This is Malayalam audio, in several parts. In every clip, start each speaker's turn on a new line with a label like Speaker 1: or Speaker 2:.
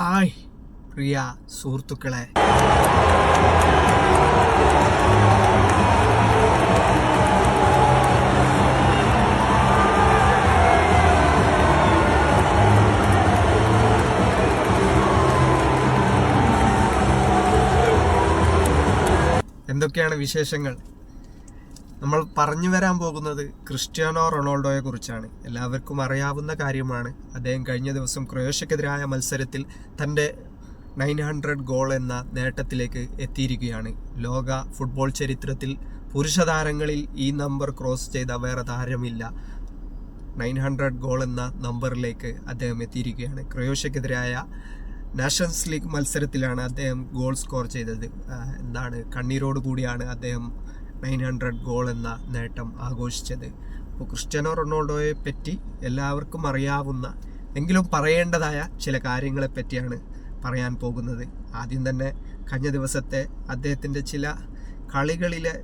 Speaker 1: ആയ് പ്രിയ സുഹൃത്തുക്കളെ. എന്തൊക്കെയാണ് വിശേഷങ്ങൾ? നമ്മൾ പറഞ്ഞു വരാൻ പോകുന്നത് ക്രിസ്ത്യാനോ റൊണാൾഡോയെ കുറിച്ചാണ്. എല്ലാവർക്കും അറിയാവുന്ന കാര്യമാണ്. അദ്ദേഹം കഴിഞ്ഞ ദിവസം ക്രൊയേഷ്യക്കെതിരായ മത്സരത്തിൽ തന്റെ നയൻ ഹൺഡ്രഡ് ഗോൾ എന്ന നേട്ടത്തിലേക്ക് എത്തിയിരിക്കുകയാണ്. ലോക ഫുട്ബോൾ ചരിത്രത്തിൽ പുരുഷ താരങ്ങളിൽ ഈ നമ്പർ ക്രോസ് ചെയ്ത വേറെ താരമില്ല. നയൻ ഹൺഡ്രഡ് ഗോൾ എന്ന നമ്പറിലേക്ക് അദ്ദേഹം എത്തിയിരിക്കുകയാണ്. ക്രൊയേഷ്യക്കെതിരായ നാഷൻസ് ലീഗ് മത്സരത്തിലാണ് അദ്ദേഹം ഗോൾ സ്കോർ ചെയ്തത്. എന്താണ്? കണ്ണീരോട് കൂടിയാണ് അദ്ദേഹം നയൻ ഹൺഡ്രഡ് ഗോൾ എന്ന നേട്ടം ആഘോഷിച്ചത്. അപ്പോൾ ക്രിസ്ത്യാനോ റൊണാൾഡോയെ പറ്റി എല്ലാവർക്കും അറിയാവുന്ന എങ്കിലും പറയേണ്ടതായ ചില കാര്യങ്ങളെ പറ്റിയാണ് പറയാൻ പോകുന്നത്. ആദ്യം തന്നെ കഴിഞ്ഞ ദിവസത്തെ അദ്ദേഹത്തിന്റെ ചില കളികളിലെ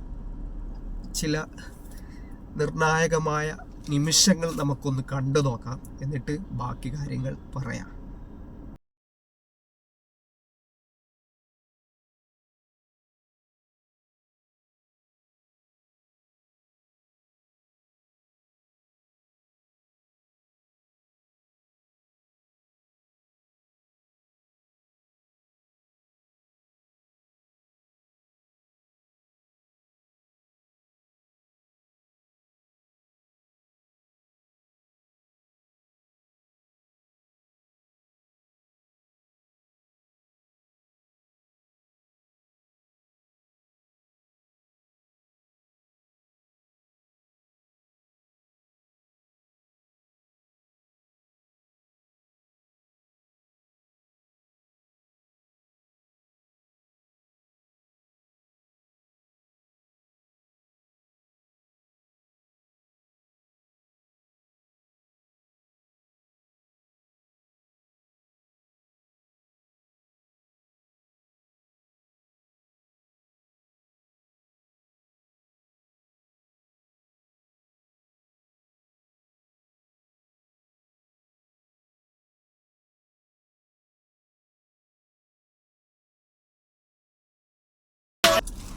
Speaker 1: ചില നിർണായകമായ നിമിഷങ്ങൾ നമുക്കൊന്ന് കണ്ടു നോക്കാം എന്നിട്ട് ബാക്കി കാര്യങ്ങൾ പറയാം.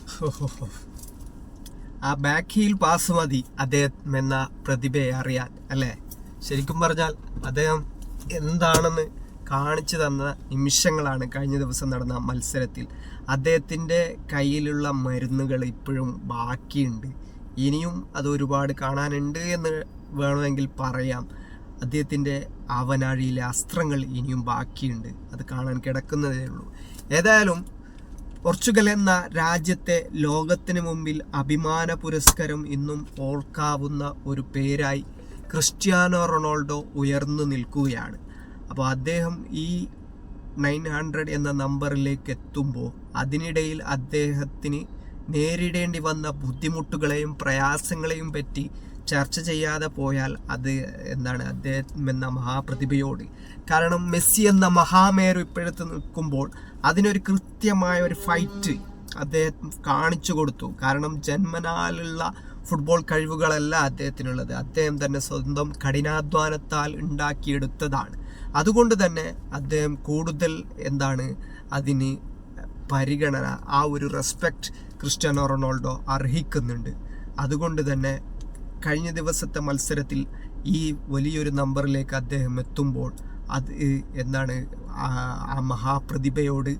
Speaker 1: ആ ബാക്ക് ഹീൽ പാസ് മതി അദ്ദേഹം എന്ന പ്രതിഭയെ അറിയാൻ അല്ലേ? ശരിക്കും പറഞ്ഞാൽ അദ്ദേഹം എന്താണെന്ന് കാണിച്ചു തന്ന നിമിഷങ്ങളാണ് കഴിഞ്ഞ ദിവസം നടന്ന മത്സരത്തിൽ. അദ്ദേഹത്തിന്റെ കയ്യിലുള്ള മരുന്നുകൾ ഇപ്പോഴും ബാക്കിയുണ്ട്. ഇനിയും അത് ഒരുപാട് കാണാനുണ്ട് എന്ന് വേണമെങ്കിൽ പറയാം. അദ്ദേഹത്തിന്റെ ആവനാഴിയിലെ അസ്ത്രങ്ങൾ ഇനിയും ബാക്കിയുണ്ട്. അത് കാണാൻ കിടക്കുന്നതേ ഉള്ളൂ. ഏതായാലും പോർച്ചുഗൽ എന്ന രാജ്യത്തെ ലോകത്തിന് മുമ്പിൽ അഭിമാന പുരസ്കാരം ഇന്നും ഓർക്കാവുന്ന ഒരു പേരായി ക്രിസ്ത്യാനോ റൊണാൾഡോ ഉയർന്നു നിൽക്കുകയാണ്. അപ്പോൾ അദ്ദേഹം ഈ നയൻ ഹൺഡ്രഡ് എന്ന നമ്പറിലേക്ക് എത്തുമ്പോൾ അതിനിടയിൽ അദ്ദേഹത്തിന് നേരിടേണ്ടി വന്ന ബുദ്ധിമുട്ടുകളെയും പ്രയാസങ്ങളെയും പറ്റി ചർച്ച ചെയ്യാതെ പോയാൽ അത് എന്താണ് അദ്ദേഹം എന്ന മഹാപ്രതിഭയോട്. കാരണം മെസ്സി എന്ന മഹാമേരു ഇപ്പോഴത്തെ നിൽക്കുമ്പോൾ അതിനൊരു കൃത്യമായ ഒരു ഫൈറ്റ് അദ്ദേഹം കാണിച്ചു കൊടുത്തു. കാരണം ജന്മനാലുള്ള ഫുട്ബോൾ കഴിവുകളല്ല അദ്ദേഹത്തിനുള്ളത്. അദ്ദേഹം തന്നെ സ്വന്തം കഠിനാധ്വാനത്താൽ ഉണ്ടാക്കിയെടുത്തതാണ്. അതുകൊണ്ട് തന്നെ അദ്ദേഹം കൂടുതൽ എന്താണ് അതിന് പരിഗണന ആ ഒരു റെസ്പെക്റ്റ് ക്രിസ്ത്യാനോ റൊണാൾഡോ അർഹിക്കുന്നുണ്ട്. അതുകൊണ്ട് തന്നെ കഴിഞ്ഞ ദിവസത്തെ മത്സരത്തിൽ ഈ വലിയൊരു നമ്പറിലേക്ക് അദ്ദേഹം എത്തുമ്പോൾ അത് എന്താണ് ആ- മഹാപ്രതിഭയോട്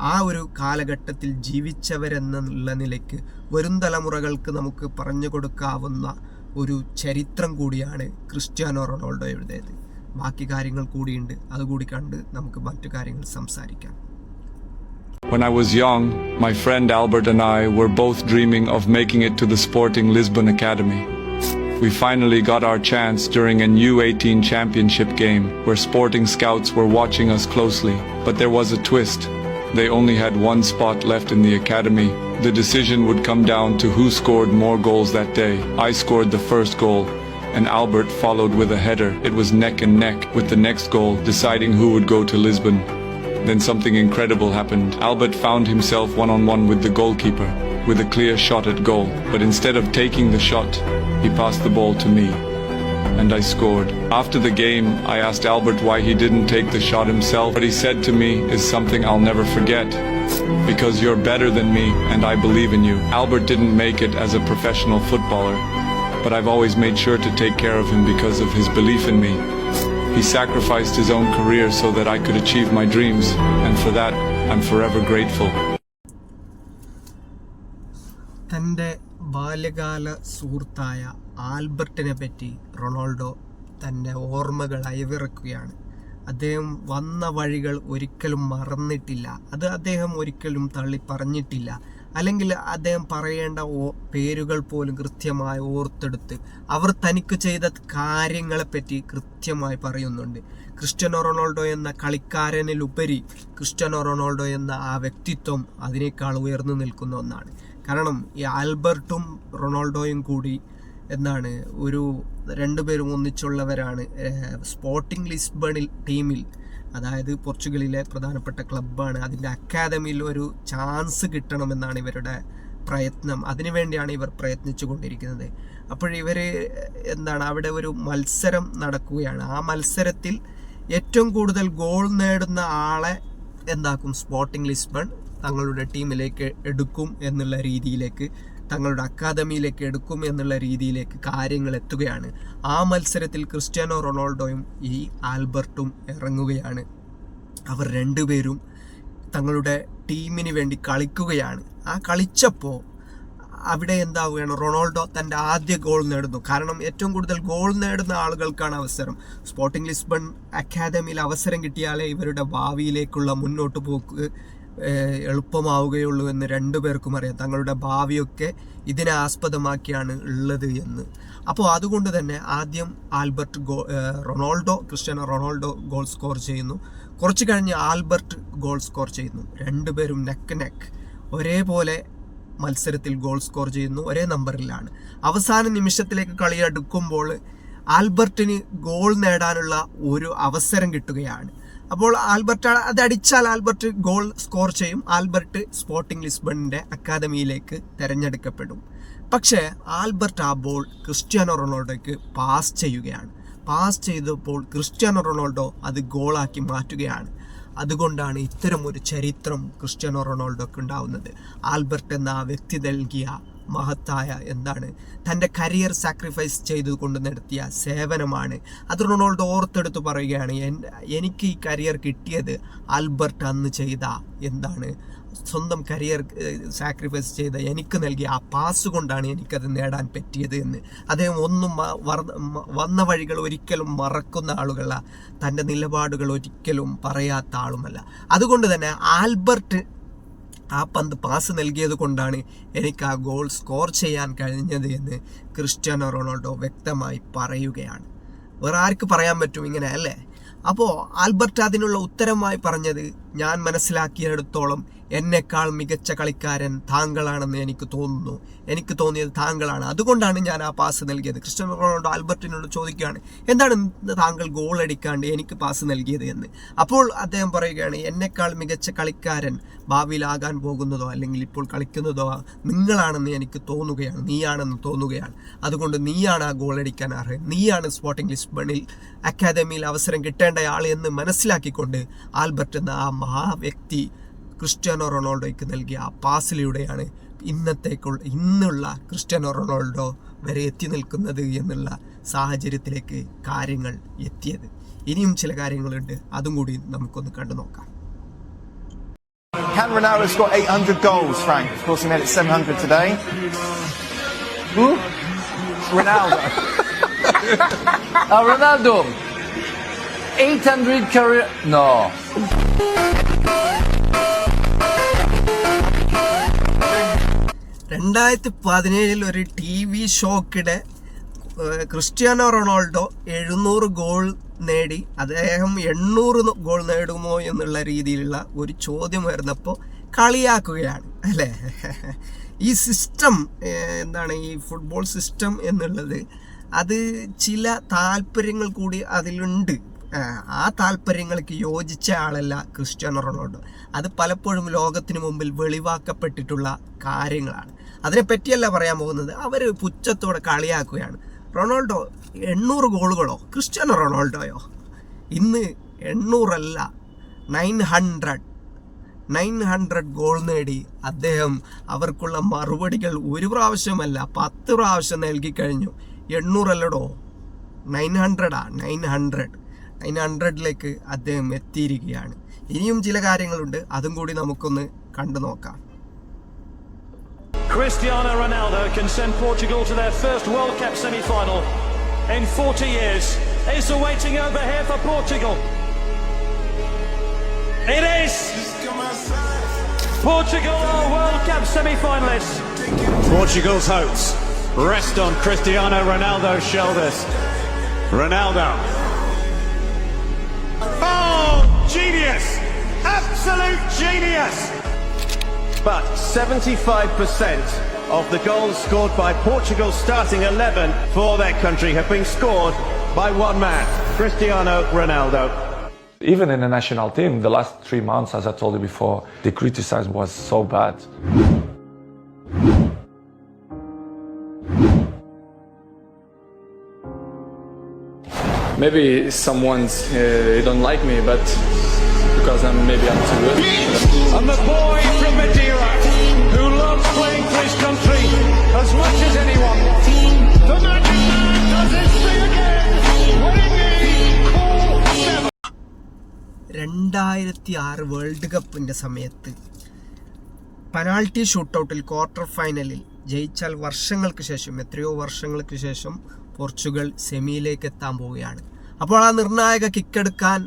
Speaker 1: ആ ഒരു കാലഘട്ടത്തിൽ ജീവിച്ചവരെന്നുള്ള നിലയ്ക്ക് വരും തലമുറകൾക്ക് നമുക്ക് പറഞ്ഞു കൊടുക്കാവുന്ന ഒരു ചരിത്രം കൂടിയാണ് ക്രിസ്ത്യാനോ റൊണാൾഡോയുടേത് ബാക്കി കാര്യങ്ങൾ കൂടിയുണ്ട്. അതുകൂടി കണ്ട് നമുക്ക് മറ്റു കാര്യങ്ങൾ സംസാരിക്കാം.
Speaker 2: When I was young, my friend Albert and I were both dreaming of making it to the Sporting Lisbon Academy. We finally got our chance during an U18 championship game where Sporting scouts were watching us closely. But there was a twist. They only had one spot left in the academy. The decision would come down to who scored more goals that day. I scored the first goal, and Albert followed with a header. It was neck and neck with the next goal deciding who would go to Lisbon. Then something incredible happened. Albert found himself one on one with the goalkeeper, with a clear shot at goal. But instead of taking the shot, he passed the ball to me. and I scored. After the game, I asked Albert why he didn't take the shot himself. What he said to me is something I'll never forget. Because you're better than me, and I believe in you. Albert didn't make it as a professional footballer, but I've always made sure to take care of him because of his belief in me. He sacrificed his own career so that I could achieve my dreams, and for that, I'm forever grateful.
Speaker 1: തന്റെ ബാല്യകാല സുഹൃത്തായ ആൽബർട്ടിനെ പറ്റി റൊണാൾഡോ തന്റെ ഓർമ്മകൾ അയവിറക്കുകയാണ്. അദ്ദേഹം വന്ന വഴികൾ ഒരിക്കലും മറന്നിട്ടില്ല. അത് അദ്ദേഹം ഒരിക്കലും തള്ളി പറഞ്ഞിട്ടില്ല അല്ലെങ്കിൽ അദ്ദേഹം പറയേണ്ട ഓ പേരുകൾ പോലും കൃത്യമായി ഓർത്തെടുത്ത് അവർ തനിക്ക് ചെയ്ത കാര്യങ്ങളെപ്പറ്റി കൃത്യമായി പറയുന്നുണ്ട്. ക്രിസ്ത്യാനോ റൊണാൾഡോ എന്ന കളിക്കാരനിലുപരി ക്രിസ്ത്യാനോ റൊണാൾഡോ എന്ന ആ വ്യക്തിത്വം അതിനേക്കാൾ ഉയർന്നു നിൽക്കുന്ന ഒന്നാണ്. കാരണം ഈ ആൽബർട്ടും റൊണാൾഡോയും കൂടി എന്നാണ് ഒരു രണ്ടുപേരും ഒന്നിച്ചുള്ളവരാണ് സ്പോർട്ടിംഗ് ലിസ്ബണിൽ ടീമിൽ അതായത് പോർച്ചുഗലിലെ പ്രധാനപ്പെട്ട ക്ലബ്ബാണ് അതിന്റെ അക്കാദമിയിൽ ഒരു ചാൻസ് കിട്ടണമെന്നാണ് ഇവരുടെ പ്രയത്നം. അതിനുവേണ്ടിയാണ് ഇവർ പ്രയത്നിച്ചു കൊണ്ടിരിക്കുന്നത്. അപ്പോൾ എന്താണ് അവിടെ ഒരു മത്സരം നടക്കുകയാണ്. ആ മത്സരത്തിൽ ഏറ്റവും കൂടുതൽ ഗോൾ നേടുന്ന ആളെ എന്താക്കും? സ്പോർട്ടിംഗ് ലിസ്ബൺ തങ്ങളുടെ ടീമിലേക്ക് എടുക്കും എന്നുള്ള രീതിയിലേക്ക് തങ്ങളുടെ അക്കാദമിയിലേക്ക് എടുക്കും എന്നുള്ള രീതിയിലേക്ക് കാര്യങ്ങൾ എത്തുകയാണ്. ആ മത്സരത്തിൽ ക്രിസ്ത്യാനോ റൊണാൾഡോയും ഈ ആൽബർട്ടും ഇറങ്ങുകയാണ്. അവർ രണ്ടുപേരും തങ്ങളുടെ ടീമിന് വേണ്ടി കളിക്കുകയാണ്. ആ കളിച്ചപ്പോൾ അവിടെ എന്താവുകയാണ് റൊണാൾഡോ തന്റെ ആദ്യ ഗോൾ നേടുന്നു. കാരണം ഏറ്റവും കൂടുതൽ ഗോൾ നേടുന്ന ആളുകൾക്കാണ് അവസരം. സ്പോർട്ടിംഗ് ലിസ്ബൺ അക്കാദമിയിൽ അവസരം കിട്ടിയാലേ ഇവരുടെ ഭാവിയിലേക്കുള്ള മുന്നോട്ട് പോക്ക് എളുപ്പമാവുകയുള്ളൂ എന്ന് രണ്ടുപേർക്കും അറിയാം. തങ്ങളുടെ ഭാവിയൊക്കെ ഇതിനെ ആസ്പദമാക്കിയാണ് ഉള്ളത് എന്ന്. അപ്പോൾ അതുകൊണ്ട് തന്നെ ആദ്യം Albert go Ronaldo Cristiano Ronaldo goal score ചെയ്യുന്നു. കുറച്ച് കഴിഞ്ഞ് ആൽബർട്ട് ഗോൾ സ്കോർ ചെയ്യുന്നു. രണ്ടുപേരും നെക്ക് നെക്ക് ഒരേപോലെ മത്സരത്തിൽ ഗോൾ സ്കോർ ചെയ്യുന്നു ഒരേ നമ്പറിലാണ്. അവസാന നിമിഷത്തിലേക്ക് കളി അടുക്കുമ്പോൾ ആൽബർട്ടിന് ഗോൾ നേടാനുള്ള ഒരു അവസരം കിട്ടുകയാണ്. അപ്പോൾ ആൽബർട്ട് അത് അടിച്ചാൽ ആൽബർട്ട് ഗോൾ സ്കോർ ചെയ്യും. ആൽബർട്ട് സ്പോർട്ടിംഗ് ലിസ്ബണിന്റെ അക്കാദമിയിലേക്ക് തിരഞ്ഞെടുക്കപ്പെടും. പക്ഷേ ആൽബർട്ട് ആ ബോൾ ക്രിസ്ത്യാനോ റൊണാൾഡോയ്ക്ക് പാസ് ചെയ്യുകയാണ്. പാസ് ചെയ്തപ്പോൾ ക്രിസ്ത്യാനോ റൊണാൾഡോ അത് ഗോളാക്കി മാറ്റുകയാണ്. അതുകൊണ്ടാണ് ഇത്തരം ഒരു ചരിത്രം ക്രിസ്ത്യാനോ റൊണാൾഡോക്ക് ഉണ്ടാവുന്നത്. ആൽബർട്ട് എന്ന വ്യക്തി നൽകിയ മഹത്തായ എന്താണ്? തന്റെ കരിയർ സാക്രിഫൈസ് ചെയ്തുകൊണ്ട് നടത്തിയ സേവനമാണ്. അത് റൊണാൾഡോ ഓർത്തെടുത്ത് പറയുകയാണ് "എൻ- എനിക്ക് ഈ കരിയർ കിട്ടിയത് ആൽബർട്ട് അന്ന് ചെയ്ത എന്താണ്? സ്വന്തം കരിയർ സാക്രിഫൈസ് ചെയ്ത എനിക്ക് നൽകിയ ആ പാസ് കൊണ്ടാണ് എനിക്കത് നേടാൻ പറ്റിയത് എന്ന്. അദ്ദേഹം ഒന്നും വന്ന വഴികൾ ഒരിക്കലും മറക്കുന്ന ആളുകളല്ല. തന്റെ നിലപാടുകൾ ഒരിക്കലും പറയാത്ത ആളുമല്ല. അതുകൊണ്ട് തന്നെ ആൽബർട്ട് ആ പന്ത് പാസ് നൽകിയത് കൊണ്ടാണ് എനിക്ക് ആ ഗോൾ സ്കോർ ചെയ്യാൻ കഴിഞ്ഞത് എന്ന് ക്രിസ്ത്യാനോ റൊണാൾഡോ വ്യക്തമായി പറയുകയാണ്. വേറെ ആർക്ക് പറയാൻ പറ്റും ഇങ്ങനെ അല്ലേ? അപ്പോൾ ആൽബർട്ട് അതിനുള്ള ഉത്തരമായി പറഞ്ഞത് ഞാൻ മനസ്സിലാക്കിയെടുത്തോളം എന്നെക്കാൾ മികച്ച കളിക്കാരൻ താങ്കളാണെന്ന് എനിക്ക് തോന്നുന്നു. എനിക്ക് തോന്നിയത് താങ്കളാണ്. അതുകൊണ്ടാണ് ഞാൻ ആ പാസ് നൽകിയത്. ക്രിസ്റ്റ്യൻ റൊണാൾഡോ ആൽബർട്ടിനോട് ചോദിക്കുകയാണ് എന്താണ് താങ്കൾ ഗോൾ അടിക്കാണ്ട് എനിക്ക് പാസ് നൽകിയത് എന്ന്? അപ്പോൾ അദ്ദേഹം പറയുകയാണ് എന്നെക്കാൾ മികച്ച കളിക്കാരൻ ഭാവിയിലാകാൻ പോകുന്നതോ അല്ലെങ്കിൽ ഇപ്പോൾ കളിക്കുന്നതോ നിങ്ങളാണെന്ന് എനിക്ക് തോന്നുകയാണ്. നീയാണെന്ന് തോന്നുകയാണ്. അതുകൊണ്ട് നീയാണ് ആ ഗോൾ അടിക്കാൻ അർഹൻ. നീയാണ് സ്പോർട്ടിംഗ് ലിസ്ബണിൽ അക്കാദമിയിൽ അവസരം കിട്ടേണ്ട ആൾ എന്ന് മനസ്സിലാക്കിക്കൊണ്ട് ആൽബർട്ട് എന്ന ആ മഹാവ്യക്തി ക്രിസ്ത്യാനോ റൊണാൾഡോയ്ക്ക് നൽകിയ ആ പാസിലൂടെയാണ് ഇന്നത്തേക്കുള്ള ഇന്നുള്ള ക്രിസ്ത്യാനോ റൊണാൾഡോ വരെ എത്തി നിൽക്കുന്നത് എന്നുള്ള സാഹചര്യത്തിലേക്ക് കാര്യങ്ങൾ എത്തിയത് ഇനിയും ചില കാര്യങ്ങളുണ്ട് അതും കൂടി നമുക്കൊന്ന് കണ്ടു നോക്കാം
Speaker 3: Can Ronaldo score 800 goals, Frank? Of course, he made it 700 today. Who? Ronaldo.
Speaker 4: Uh, Ronaldo. 800 career. No.
Speaker 1: രണ്ടായിരത്തി പതിനേഴിൽ ഒരു ടി വി ഷോക്കിടെ ക്രിസ്ത്യാനോ റൊണാൾഡോ എഴുന്നൂറ് ഗോൾ നേടി അദ്ദേഹം എണ്ണൂറ് ഗോൾ നേടുമോ എന്നുള്ള രീതിയിലുള്ള ഒരു ചോദ്യം വരുന്നപ്പോൾ കളിയാക്കുകയാണ് അല്ലേ? ഈ സിസ്റ്റം എന്താണ് ഈ ഫുട്ബോൾ സിസ്റ്റം എന്നുള്ളത് അത് ചില താല്പര്യങ്ങൾ കൂടി അതിലുണ്ട്. ആ, താല്പര്യങ്ങൾക്ക് യോജിച്ച ആളല്ല ക്രിസ്ത്യാനോ റൊണാൾഡോ. അത് പലപ്പോഴും ലോകത്തിന് മുമ്പിൽ വെളിവാക്കപ്പെട്ടിട്ടുള്ള കാര്യങ്ങളാണ്. അതിനെ പറ്റിയല്ല പറയാൻ പോകുന്നത് അവർ പുച്ഛത്തോടെ കളിയാക്കുകയാണ്. റൊണാൾഡോ എണ്ണൂറ് ഗോളുകളോ ക്രിസ്ത്യാനോ റൊണാൾഡോയോ? ഇന്ന് എണ്ണൂറല്ല nine hundred nine hundred goal നേടി അദ്ദേഹം അവർക്കുള്ള മറുപടികൾ ഒരു പ്രാവശ്യമല്ല പത്ത് പ്രാവശ്യം നൽകി കഴിഞ്ഞു. എണ്ണൂറല്ലടോ? നയൻ ഹൺഡ്രഡാ നയൻ ഹൺഡ്രഡ് നയൻ ഹൺഡ്രഡിലേക്ക് അദ്ദേഹം എത്തിയിരിക്കുകയാണ് ഇനിയും ചില കാര്യങ്ങളുണ്ട് അതും കൂടി നമുക്കൊന്ന് കണ്ടു നോക്കാം
Speaker 4: Cristiano Ronaldo can send Portugal to their first World Cup semi-final in 40 years. It's awaiting over here for Portugal. It is! Portugal are World Cup semi-finalists. Portugal's hopes rest on Cristiano Ronaldo's shoulders. Ronaldo. Genius! Absolute genius! But 75% of the goals scored by Portugal's starting 11 for their country have been scored by one man, Cristiano Ronaldo.
Speaker 2: Even in the national team, the last three months, as I told you before, the criticism was so bad.
Speaker 5: Maybe someone's uh, don't like me, but because I'm maybe I'm too good.
Speaker 4: I'm a boy from Madeira, who loves playing for his country as much as anyone. The Magic Man does his thing again, winning the seven.
Speaker 1: രണ്ടായിരത്തി ആറ് വേൾഡ് കപ്പിന്റെ സമയത്ത് പനാൾട്ടി ഷൂട്ടൗട്ടിൽ ക്വാർട്ടർ ഫൈനലിൽ ജയിച്ചാൽ വർഷങ്ങൾക്ക് ശേഷം എത്രയോ വർഷങ്ങൾക്ക് ശേഷം പോർച്ചുഗൽ സെമിയിലേക്ക് എത്താൻ പോവുകയാണ് അപ്പോൾ ആ നിർണായക കിക്കെടുക്കാൻ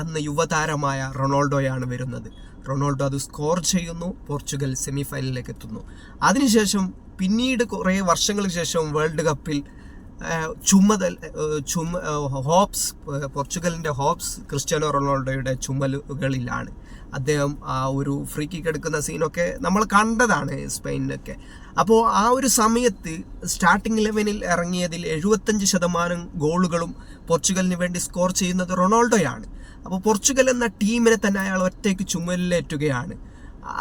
Speaker 1: അന്ന് യുവതാരമായ റൊണാൾഡോയാണ് വരുന്നത്. റൊണാൾഡോ അത് സ്കോർ ചെയ്യുന്നു പോർച്ചുഗൽ സെമി ഫൈനലിലേക്ക് എത്തുന്നു. അതിനുശേഷം പിന്നീട് കുറേ വർഷങ്ങൾക്ക് ശേഷം വേൾഡ് കപ്പിൽ ചുമതൽ ചുമ ഹോപ്സ് പോർച്ചുഗലിന്റെ ഹോപ്സ് ക്രിസ്ത്യാനോ റൊണാൾഡോയുടെ ചുമലുകളിലാണ്. അദ്ദേഹം ആ ഒരു ഫ്രീ കിക്ക് എടുക്കുന്ന സീനൊക്കെ നമ്മൾ കണ്ടതാണ് സ്പെയിനിലൊക്കെ. അപ്പോൾ ആ ഒരു സമയത്ത് സ്റ്റാർട്ടിംഗ് ഇലവനിൽ ഇറങ്ങിയതിൽ എഴുപത്തഞ്ച് ശതമാനം ഗോളുകളും പോർച്ചുഗലിന് വേണ്ടി സ്കോർ ചെയ്യുന്നത് റൊണാൾഡോയാണ്. അപ്പോൾ പോർച്ചുഗൽ എന്ന ടീമിനെ തന്നെ അയാൾ ഒറ്റയ്ക്ക് ചുമലിലേറ്റുകയാണ്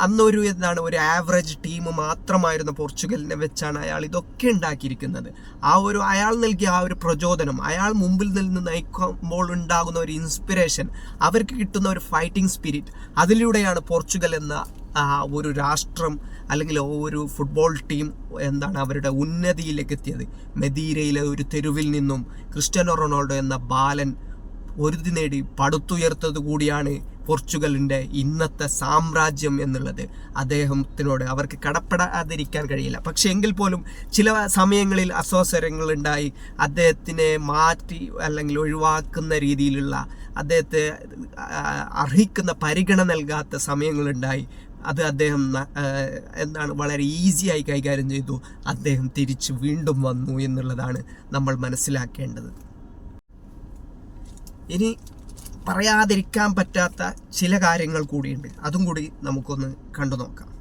Speaker 1: അന്നൊരു എന്താണ് ഒരു ആവറേജ് ടീം മാത്രമായിരുന്ന പോർച്ചുഗലിനെ വെച്ചാണ് അയാൾ ഇതൊക്കെ ഉണ്ടാക്കിയിരിക്കുന്നത്. ആ ഒരു അയാൾ നൽകിയ ആ ഒരു പ്രചോദനം അയാൾ മുമ്പിൽ നിന്ന് നയിക്കുമ്പോൾ ഉണ്ടാകുന്ന ഒരു ഇൻസ്പിറേഷൻ അവർക്ക് കിട്ടുന്ന ഒരു ഫൈറ്റിംഗ് സ്പിരിറ്റ് അതിലൂടെയാണ് പോർച്ചുഗൽ എന്ന ഒരു രാഷ്ട്രം അല്ലെങ്കിൽ ഒരു ഫുട്ബോൾ ടീം എന്താണ് അവരുടെ ഉന്നതിയിലേക്ക് എത്തിയത്. മെദീരയിലെ ഒരു തെരുവിൽ നിന്നും ക്രിസ്ത്യാനോ റൊണാൾഡോ എന്ന ബാലൻ ഒരുതി നേടി പടുത്തുയർത്തത് കൂടിയാണ് പോർച്ചുഗലിന്റെ ഇന്നത്തെ സാമ്രാജ്യം എന്നുള്ളത്. അദ്ദേഹത്തിനോട് അവർക്ക് കടപ്പെടാതിരിക്കാൻ കഴിയില്ല. പക്ഷേ എങ്കിൽ പോലും ചില സമയങ്ങളിൽ അസ്വസരങ്ങൾ ഉണ്ടായി അദ്ദേഹത്തിനെ മാറ്റി അല്ലെങ്കിൽ ഒഴിവാക്കുന്ന രീതിയിലുള്ള അദ്ദേഹത്തെ അർഹിക്കുന്ന പരിഗണന നൽകാത്ത സമയങ്ങളുണ്ടായി. അത് അദ്ദേഹം എന്താണ് വളരെ ഈസിയായി കൈകാര്യം ചെയ്തു. അദ്ദേഹം തിരിച്ച് വീണ്ടും വന്നു എന്നുള്ളതാണ് നമ്മൾ മനസ്സിലാക്കേണ്ടത്. ഇനി പറയാതിരിക്കാൻ പറ്റാത്ത ചില കാര്യങ്ങൾ കൂടിയുണ്ട്. അതും കൂടി നമുക്കൊന്ന് കണ്ടു നോക്കാം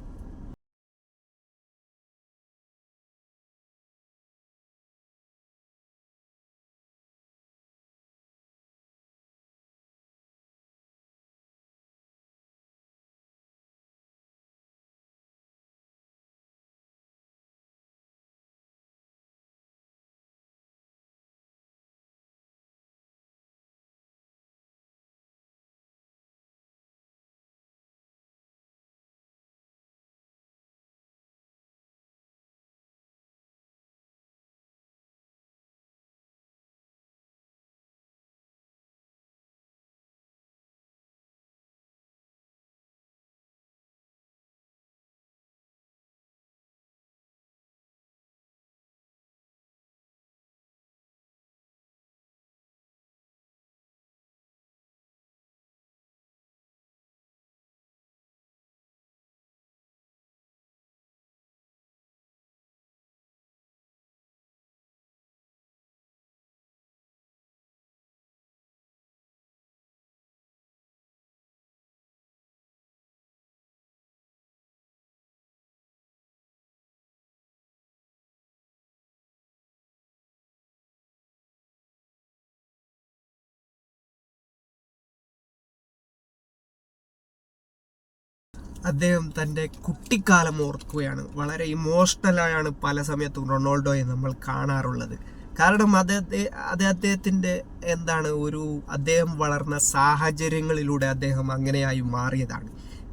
Speaker 1: അദ്ദേഹം തന്റെ കുട്ടിക്കാലം ഓർക്കുകയാണ്. വളരെ ഇമോഷണലായാണ് പല സമയത്തും റൊണാൾഡോയെ നമ്മൾ കാണാറുള്ളത്. കാരണം അദ്ദേഹത്തെ അദ്ദേഹത്തിന്റെ എന്താണ് ഒരു അദ്ദേഹം വളർന്ന സാഹചര്യങ്ങളിലൂടെ അദ്ദേഹം അങ്ങനെയായി മാറിയതാണ്.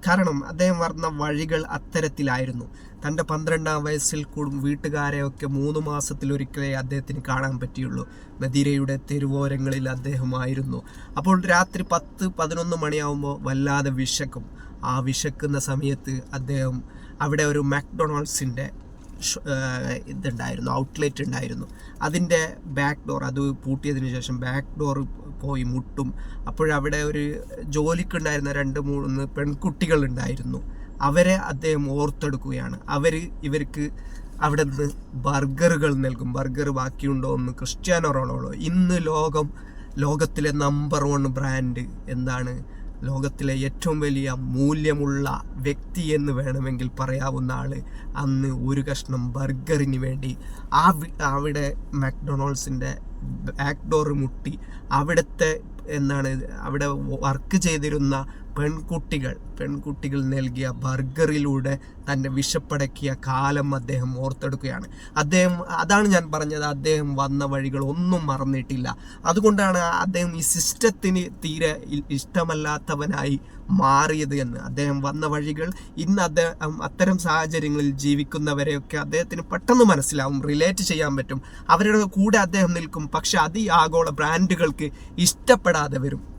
Speaker 1: കാരണം അദ്ദേഹം വളർന്ന വഴികൾ അത്തരത്തിലായിരുന്നു. തന്റെ പന്ത്രണ്ടാം വയസ്സിൽ കൂടും വീട്ടുകാരെയൊക്കെ മൂന്ന് മാസത്തിലൊരിക്കലേ അദ്ദേഹത്തിന് കാണാൻ പറ്റിയുള്ളൂ. മദീരയുടെ തെരുവോരങ്ങളിൽ അദ്ദേഹമായിരുന്നു. അപ്പോൾ രാത്രി പത്ത് പതിനൊന്ന് മണിയാവുമ്പോൾ വല്ലാതെ വിശക്കും. ആ വിശക്കുന്ന സമയത്ത് അദ്ദേഹം അവിടെ ഒരു മാക്ഡൊണാൾഡ്സിന്റെ ഇതുണ്ടായിരുന്നു ഔട്ട്ലെറ്റ് ഉണ്ടായിരുന്നു. അതിന്റെ ബാക്ക് ഡോർ അത് പൂട്ടിയതിന് ശേഷം ബാക്ക് ഡോർ പോയി മുട്ടും. അപ്പോഴവിടെ ഒരു ജോലിക്കുണ്ടായിരുന്ന രണ്ട് മൂന്ന് പെൺകുട്ടികൾ ഉണ്ടായിരുന്നു അവരെ അദ്ദേഹം ഓർത്തെടുക്കുകയാണ്. അവർ ഇവർക്ക് അവിടെ നിന്ന് ബർഗറുകൾ നൽകും. ബർഗർ ബാക്കിയുണ്ടോ എന്ന് ക്രിസ്ത്യാനോ റൊണാൾഡോ. ഇന്ന് ലോകം ലോകത്തിലെ നമ്പർ വൺ ബ്രാൻഡ് എന്താണ്? ലോകത്തിലെ ഏറ്റവും വലിയ മൂല്യമുള്ള വ്യക്തി എന്ന് വേണമെങ്കിൽ പറയാവുന്ന ആൾ അന്ന് ഒരു കഷ്ണം ബർഗറിന് വേണ്ടി ആ അവിടെ മാക്ഡൊണാൾഡ്സിന്റെ ബാക്ക് ഡോർ മുട്ടി അവിടുത്തെ എന്താണ് അവിടെ വർക്ക് ചെയ്തിരുന്ന പെൺകുട്ടികൾ പെൺകുട്ടികൾ നൽകിയ ബർഗറിലൂടെ തന്റെ വിശപ്പടക്കിയ കാലം അദ്ദേഹം ഓർത്തെടുക്കുകയാണ്. അദ്ദേഹം അതാണ് ഞാൻ പറഞ്ഞത് അദ്ദേഹം വന്ന വഴികൾ ഒന്നും മറന്നിട്ടില്ല. അതുകൊണ്ടാണ് അദ്ദേഹം ഈ സിസ്റ്റത്തിന് തീരെ ഇഷ്ടമല്ലാത്തവനായി മാറിയത് എന്ന്. അദ്ദേഹം വന്ന വഴികൾ ഇന്ന് അദ്ദേഹം അത്തരം സാഹചര്യങ്ങളിൽ ജീവിക്കുന്നവരെയൊക്കെ അദ്ദേഹത്തിന് പെട്ടെന്ന് മനസ്സിലാവും റിലേറ്റ് ചെയ്യാൻ പറ്റും. അവരുടെ കൂടെ അദ്ദേഹം നിൽക്കും. പക്ഷെ അത് ഈ ആഗോള ബ്രാൻഡുകൾക്ക് ഇഷ്ടപ്പെടാതെ വരും.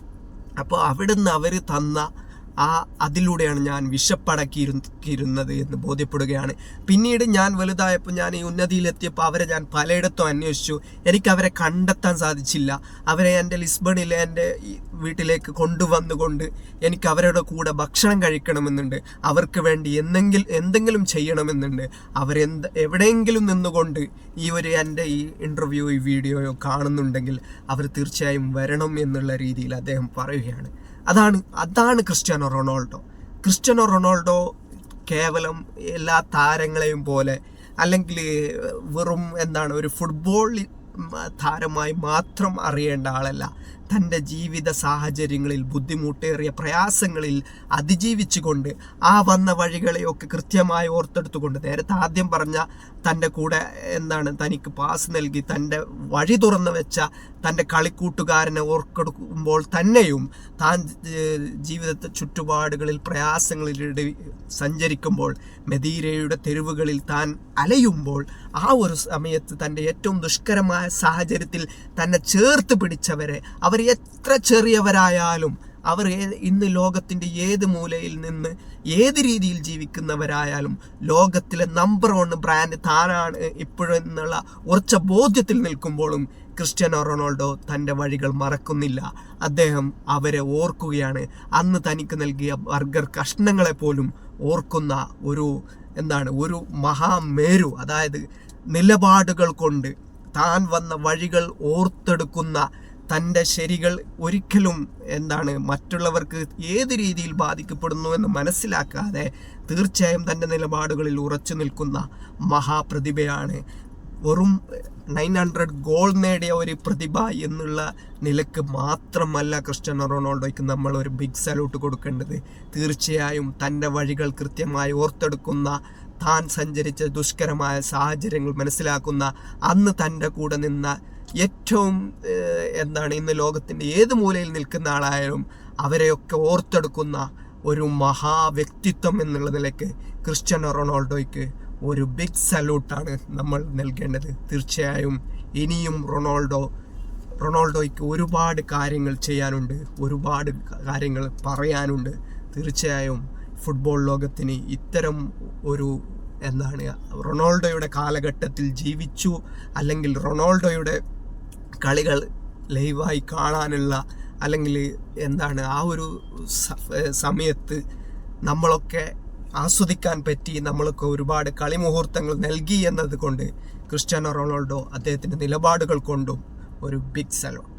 Speaker 1: അപ്പോൾ അവിടുന്ന് അവർ തന്ന ആ അതിലൂടെയാണ് ഞാൻ വിശപ്പടക്കിയിരുന്നത് എന്ന് ബോധ്യപ്പെടുകയാണ്. പിന്നീട് ഞാൻ വലുതായപ്പോൾ ഞാൻ ഈ ഉന്നതിയിലെത്തിയപ്പോൾ അവരെ ഞാൻ പലയിടത്തും അന്വേഷിച്ചു. എനിക്ക് അവരെ കണ്ടെത്താൻ സാധിച്ചില്ല. അവരെ എന്റെ ലിസ്ബണിലെ എന്റെ വീട്ടിലേക്ക് കൊണ്ടുവന്നുകൊണ്ട് എനിക്ക് അവരുടെ കൂടെ ഭക്ഷണം കഴിക്കണമെന്നുണ്ട്. അവർക്ക് വേണ്ടി എന്തെങ്കിലും എന്തെങ്കിലും ചെയ്യണമെന്നുണ്ട്. അവരെന്ത് എവിടെയെങ്കിലും നിന്നുകൊണ്ട് ഈ ഒരു എന്റെ ഈ ഇന്റർവ്യൂ ഈ വീഡിയോയോ കാണുന്നുണ്ടെങ്കിൽ അവർ തീർച്ചയായും വരണം എന്നുള്ള രീതിയിൽ അദ്ദേഹം പറയുകയാണ്. അതാണ് അതാണ് ക്രിസ്ത്യാനോ റൊണാൾഡോ. ക്രിസ്ത്യാനോ റൊണാൾഡോ കേവലം എല്ലാ താരങ്ങളെയും പോലെ അല്ലെങ്കിൽ വെറും എന്താണ് ഒരു ഫുട്ബോൾ താരമായി മാത്രം അറിയേണ്ട ആളല്ല. തന്റെ ജീവിത സാഹചര്യങ്ങളിൽ ബുദ്ധിമുട്ടേറിയ പ്രയാസങ്ങളിൽ അതിജീവിച്ചുകൊണ്ട് ആ വന്ന വഴികളെയൊക്കെ കൃത്യമായി ഓർത്തെടുത്തുകൊണ്ട് നേരത്തെ ആദ്യം പറഞ്ഞ തന്റെ കൂടെ എന്താണ് തനിക്ക് പാസ് നൽകി തന്റെ വഴി തുറന്നു വെച്ച തന്റെ കളിക്കൂട്ടുകാരനെ ഓർക്കെടുക്കുമ്പോൾ തന്നെയും താൻ ജീവിതത്തെ ചുറ്റുപാടുകളിൽ പ്രയാസങ്ങളിലൂടെ സഞ്ചരിക്കുമ്പോൾ മെദീരയുടെ തെരുവുകളിൽ താൻ അലയുമ്പോൾ ആ ഒരു സമയത്ത് തന്റെ ഏറ്റവും ദുഷ്കരമായ സാഹചര്യത്തിൽ തന്നെ ചേർത്ത് പിടിച്ചവരെ അവർ എത്ര ചെറിയവരായാലും അവർ ഇന്ന് ലോകത്തിന്റെ ഏത് മൂലയിൽ നിന്ന് ഏത് രീതിയിൽ ജീവിക്കുന്നവരായാലും ലോകത്തിലെ നമ്പർ വൺ ബ്രാൻഡ് താനാണ് ഇപ്പോഴെന്നുള്ള ഉറച്ച ബോധ്യത്തിൽ നിൽക്കുമ്പോഴും ക്രിസ്ത്യാനോ റൊണാൾഡോ തന്റെ വഴികൾ മറക്കുന്നില്ല. അദ്ദേഹം അവരെ ഓർക്കുകയാണ്. അന്ന് തനിക്ക് നൽകിയ ബർഗർ കഷ്ണങ്ങളെ പോലും ഓർക്കുന്ന ഒരു എന്താണ് ഒരു മഹാമേരു അതായത് നിലപാടുകൾ കൊണ്ട് താൻ വന്ന വഴികൾ ഓർത്തെടുക്കുന്ന തന്റെ ശരികൾ ഒരിക്കലും എന്താണ് മറ്റുള്ളവർക്ക് ഏത് രീതിയിൽ ബാധിക്കപ്പെടുന്നു എന്ന് മനസ്സിലാക്കാതെ തീർച്ചയായും തന്റെ നിലപാടുകളിൽ ഉറച്ചു നിൽക്കുന്ന മഹാപ്രതിഭയാണ്. വെറും നയൻ ഹൺഡ്രഡ് ഗോൾ നേടിയ ഒരു പ്രതിഭ എന്നുള്ള നിലയ്ക്ക് മാത്രമല്ല ക്രിസ്ത്യാനോ റൊണാൾഡോയ്ക്ക് നമ്മൾ ഒരു ബിഗ് സല്യൂട്ട് കൊടുക്കേണ്ടത്. തീർച്ചയായും തന്റെ വഴികൾ കൃത്യമായി ഓർത്തെടുക്കുന്ന താൻ സഞ്ചരിച്ച ദുഷ്കരമായ സാഹചര്യങ്ങൾ മനസ്സിലാക്കുന്ന അന്ന് തന്റെ കൂടെ നിന്ന ഏറ്റവും എന്താണ് ഇന്ന് ലോകത്തിന്റെ ഏത് മൂലയിൽ നിൽക്കുന്ന ആളായാലും അവരെയൊക്കെ ഓർത്തെടുക്കുന്ന ഒരു മഹാവ്യക്തിത്വം എന്നുള്ള നിലയ്ക്ക് ക്രിസ്ത്യാനോ റൊണാൾഡോയ്ക്ക് ഒരു ബിഗ് സല്യൂട്ടാണ് നമ്മൾ നൽകേണ്ടത്. തീർച്ചയായും ഇനിയും റൊണാൾഡോ റൊണാൾഡോയ്ക്ക് ഒരുപാട് കാര്യങ്ങൾ ചെയ്യാനുണ്ട് ഒരുപാട് കാര്യങ്ങൾ പറയാനുണ്ട്. തീർച്ചയായും ഫുട്ബോൾ ലോകത്തിന് ഇത്തരം ഒരു എന്താണ് റൊണാൾഡോയുടെ കാലഘട്ടത്തിൽ ജീവിച്ചു അല്ലെങ്കിൽ റൊണാൾഡോയുടെ കളികൾ ലൈവായി കാണാനുള്ള അല്ലെങ്കിൽ എന്താണ് ആ ഒരു സമയത്ത് നമ്മളൊക്കെ ആസ്വദിക്കാൻ പറ്റി നമ്മൾക്ക് ഒരുപാട് കളിമുഹൂർത്തങ്ങൾ നൽകി എന്നത് കൊണ്ട് ക്രിസ്ത്യാനോ റൊണാൾഡോ അദ്ദേഹത്തിന്റെ നിലപാടുകൾ കൊണ്ടും ഒരു ബിഗ് സലോട്ട്